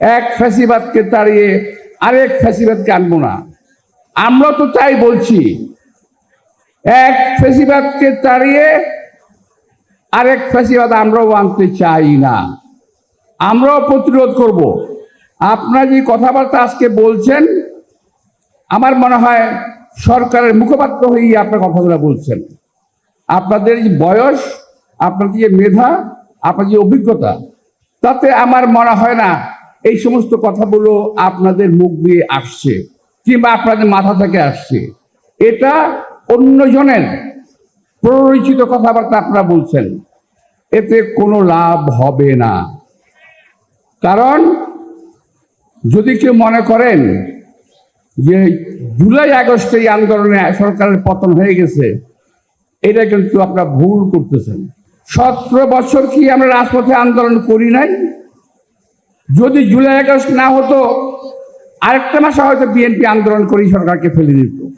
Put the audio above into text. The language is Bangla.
এক ফ্যাসিবাদকে তাড়িয়ে আরেক ফ্যাসিবাদকে আনব না। আমরা তো তাই বলছি, এক ফ্যাসিবাদকে তাড়িয়ে আরেক ফ্যাসিবাদ আমরাও আনতে চাই না। আমরাও প্রতিরোধ করব। আপনারা যে কথাবার্তা আজকে বলছেন, আমার মনে হয় সরকারের মুখপাত্র হয়েই আপনার কথাগুলো বলছেন। আপনাদের যে বয়স, আপনাদের যে মেধা আপনার যে অভিজ্ঞতা, তাতে আমার মনে হয় না এই সমস্ত কথাগুলো আপনাদের মুখ দিয়ে আসছে কিংবা আপনাদের মাথা থেকে আসছে। এটা অন্যজনের প্ররোচিত কথাবার্তা আপনারা বলছেন। এতে কোনো লাভ হবে না। কারণ যদি কেউ মনে করেন যে জুলাই আগস্টে এই আন্দোলনে সরকারের পতন হয়ে গেছে, এটা কিন্তু আপনারা ভুল করতেছেন। সতেরো বছর কি আমরা রাজপথে আন্দোলন করি নাই? যদি জুলাই আগস্ট না হতো আরেকটা মাসে হয়তো বিএনপি আন্দোলন করেই সরকারকে ফেলে দিত।